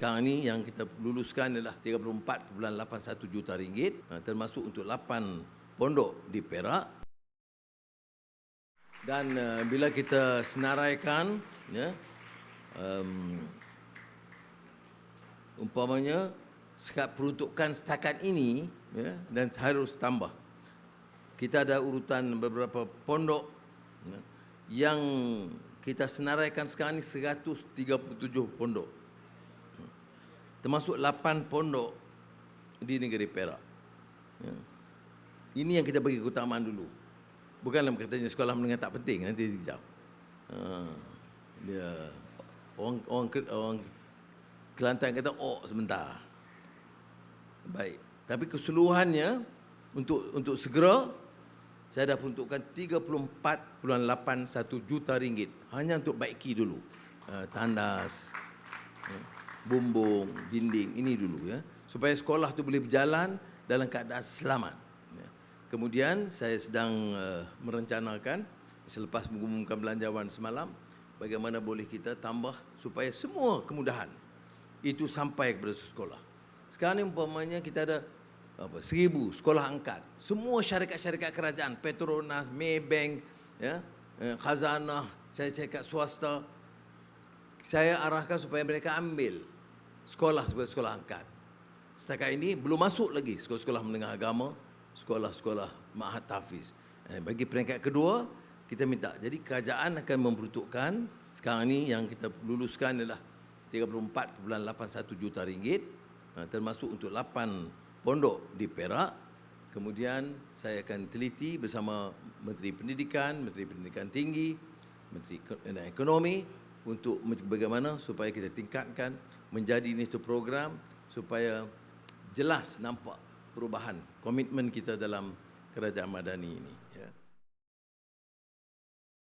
sekarang ni yang kita luluskan adalah 34.81 juta ringgit uh, termasuk untuk 8 pondok di Perak. Dan uh, bila kita senaraikan ya um, umpamanya sekat peruntukan setakat ini ya dan harus tambah. Kita ada urutan beberapa pondok ya, yang kita senaraikan sekarang ini 137 pondok termasuk 8 pondok di negeri Perak ya. ini yang kita bagi keutamaan dulu Bukanlah katanya sekolah menengah tak penting nanti sekejap. Ha, dia orang orang orang Kelantan kata oh sebentar. Baik. Tapi keseluruhannya untuk untuk segera saya dah peruntukkan 34.81 juta ringgit hanya untuk baiki dulu. Uh, tandas, uh, bumbung, dinding ini dulu ya. Supaya sekolah tu boleh berjalan dalam keadaan selamat. Kemudian saya sedang uh, merencanakan selepas mengumumkan belanjawan semalam bagaimana boleh kita tambah supaya semua kemudahan itu sampai kepada sekolah. Sekarang ni umpamanya kita ada apa seribu sekolah angkat. Semua syarikat-syarikat kerajaan, Petronas, Maybank, ya, eh, Khazanah, saya cakap swasta saya arahkan supaya mereka ambil sekolah sebagai sekolah angkat. Setakat ini belum masuk lagi sekolah-sekolah menengah agama, sekolah-sekolah Mahat Tafiz. Eh, bagi peringkat kedua, kita minta. Jadi kerajaan akan memperuntukkan sekarang ini yang kita luluskan adalah 34.81 juta ringgit eh, termasuk untuk 8 pondok di Perak. Kemudian saya akan teliti bersama Menteri Pendidikan, Menteri Pendidikan Tinggi, Menteri Ekonomi untuk bagaimana supaya kita tingkatkan menjadi ini program supaya jelas nampak perubahan komitmen kita dalam kerajaan madani ini ya